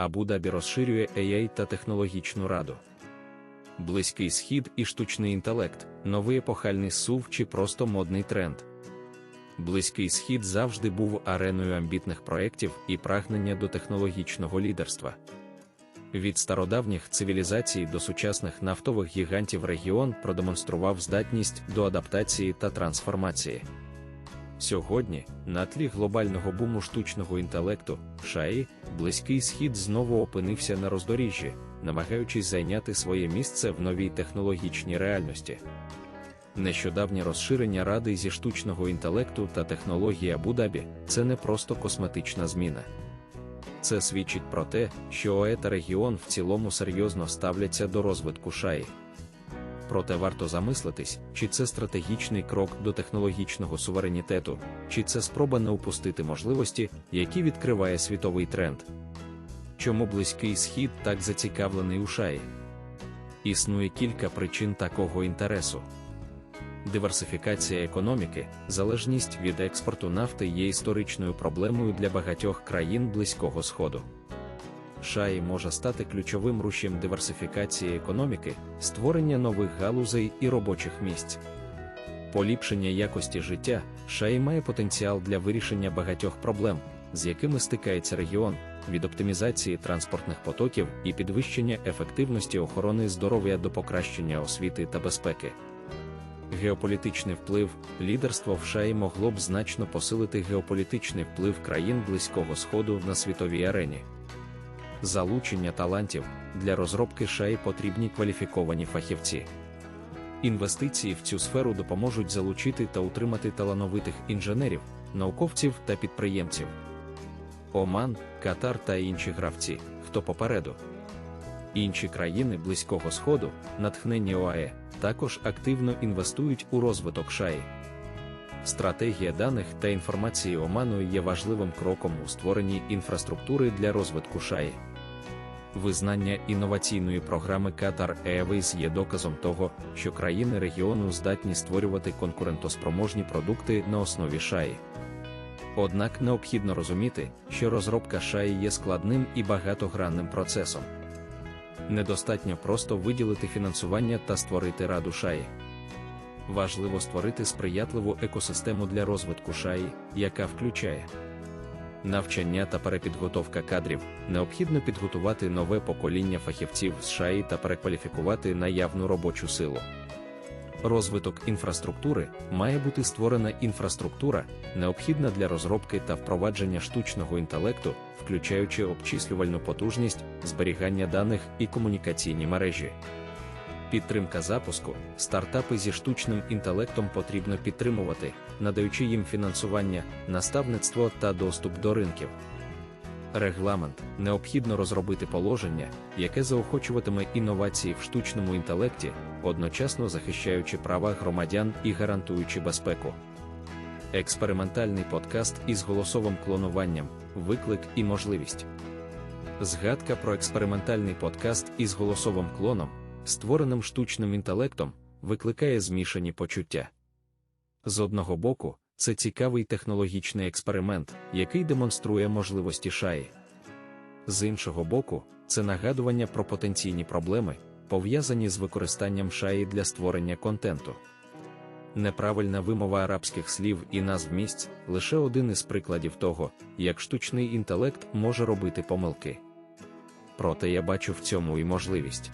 Абу-Дабі розширює AI та технологічну раду. Близький схід і штучний інтелект, новий епохальний сув чи просто модний тренд. Близький схід завжди був ареною амбітних проєктів і прагнення до технологічного лідерства. Від стародавніх цивілізацій до сучасних нафтових гігантів регіон продемонстрував здатність до адаптації та трансформації. Сьогодні, на тлі глобального буму штучного інтелекту, шаї, близький схід знову опинився на роздоріжжі, намагаючись зайняти своє місце в новій технологічній реальності. Нещодавнє розширення ради зі штучного інтелекту та технології Абу-Дабі – це не просто косметична зміна. Це свідчить про те, що ОЕ та регіон в цілому серйозно ставляться до розвитку шаї. Проте варто замислитись, чи це стратегічний крок до технологічного суверенітету, чи це спроба не упустити можливості, які відкриває світовий тренд. Чому близький схід так зацікавлений у шаї? Існує кілька причин такого інтересу. Диверсифікація економіки, залежність від експорту нафти є історичною проблемою для багатьох країн Близького Сходу. Шаї може стати ключовим рушем диверсифікації економіки, створення нових галузей і робочих місць. Поліпшення якості життя шаї має потенціал для вирішення багатьох проблем, з якими стикається регіон, від оптимізації транспортних потоків і підвищення ефективності охорони здоров'я до покращення освіти та безпеки. Геополітичний вплив, лідерство в шаї могло б значно посилити геополітичний вплив країн Близького Сходу на світовій арені. Залучення талантів для розробки шаї потрібні кваліфіковані фахівці. Інвестиції в цю сферу допоможуть залучити та утримати талановитих інженерів, науковців та підприємців. Оман, Катар та інші гравці, хто попереду. Інші країни Близького Сходу, натхнені ОАЕ, також активно інвестують у розвиток шаї. Стратегія даних та інформації Оману є важливим кроком у створенні інфраструктури для розвитку шаї. Визнання інноваційної програми Qatar Airways є доказом того, що країни регіону здатні створювати конкурентоспроможні продукти на основі шаї. Однак необхідно розуміти, що розробка шаї є складним і багатогранним процесом. Недостатньо просто виділити фінансування та створити раду шаї. Важливо створити сприятливу екосистему для розвитку шаї, яка включає навчання та перепідготовка кадрів, необхідно підготувати нове покоління фахівців з шаї та перекваліфікувати наявну робочу силу. Розвиток інфраструктури має бути створена інфраструктура, необхідна для розробки та впровадження штучного інтелекту, включаючи обчислювальну потужність, зберігання даних і комунікаційні мережі. Підтримка запуску, стартапи зі штучним інтелектом потрібно підтримувати, надаючи їм фінансування, наставництво та доступ до ринків. Регламент необхідно розробити положення, яке заохочуватиме інновації в штучному інтелекті, одночасно захищаючи права громадян і гарантуючи безпеку. Експериментальний подкаст із голосовим клонуванням, виклик і можливість. Згадка про експериментальний подкаст із голосовим клоном, створеним штучним інтелектом, викликає змішані почуття. З одного боку, це цікавий технологічний експеримент, який демонструє можливості шаї. З іншого боку, це нагадування про потенційні проблеми, пов'язані з використанням шаї для створення контенту. Неправильна вимова арабських слів і назв місць лише один із прикладів того, як штучний інтелект може робити помилки. Проте я бачу в цьому і можливість.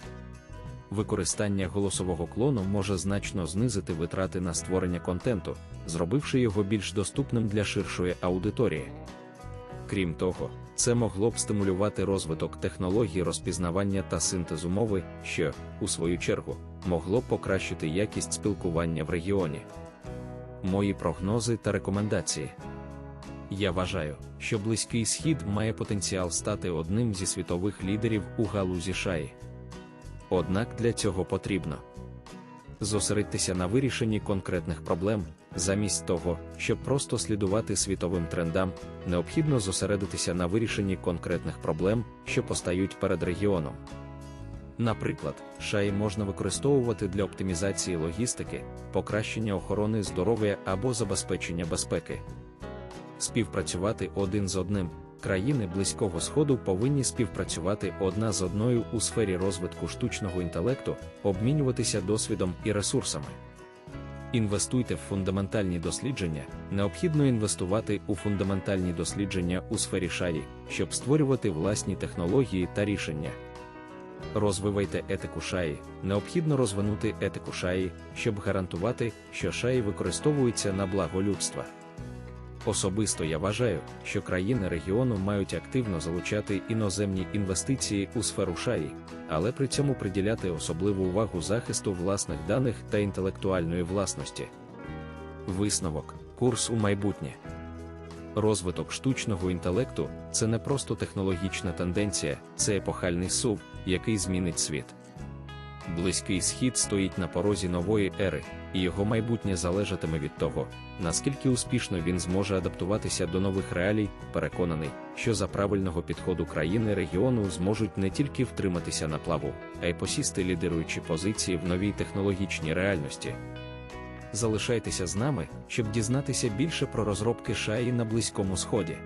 Використання голосового клону може значно знизити витрати на створення контенту, зробивши його більш доступним для ширшої аудиторії. Крім того, це могло б стимулювати розвиток технологій розпізнавання та синтезу мови, що, у свою чергу, могло б покращити якість спілкування в регіоні. Мої прогнози та рекомендації. Я вважаю, що Близький Схід має потенціал стати одним зі світових лідерів у галузі шаї. Однак для цього потрібно зосередитися на вирішенні конкретних проблем, замість того, щоб просто слідувати світовим трендам, необхідно зосередитися на вирішенні конкретних проблем, що постають перед регіоном. Наприклад, шаї можна використовувати для оптимізації логістики, покращення охорони здоров'я або забезпечення безпеки. Співпрацювати один з одним, Країни Близького Сходу повинні співпрацювати одна з одною у сфері розвитку штучного інтелекту, обмінюватися досвідом і ресурсами. Інвестуйте в фундаментальні дослідження. Необхідно інвестувати у фундаментальні дослідження у сфері шаї, щоб створювати власні технології та рішення. Розвивайте етику шаї. Необхідно розвинути етику шаї, щоб гарантувати, що шаї використовуються на благо людства. Особисто я вважаю, що країни регіону мають активно залучати іноземні інвестиції у сферу шаї, але при цьому приділяти особливу увагу захисту власних даних та інтелектуальної власності. Висновок курс у майбутнє. Розвиток штучного інтелекту це не просто технологічна тенденція, це епохальний сув, який змінить світ. Близький схід стоїть на порозі нової ери, і його майбутнє залежатиме від того, наскільки успішно він зможе адаптуватися до нових реалій, переконаний, що за правильного підходу країни регіону зможуть не тільки втриматися на плаву, а й посісти лідируючі позиції в новій технологічній реальності. Залишайтеся з нами, щоб дізнатися більше про розробки шаї на Близькому Сході.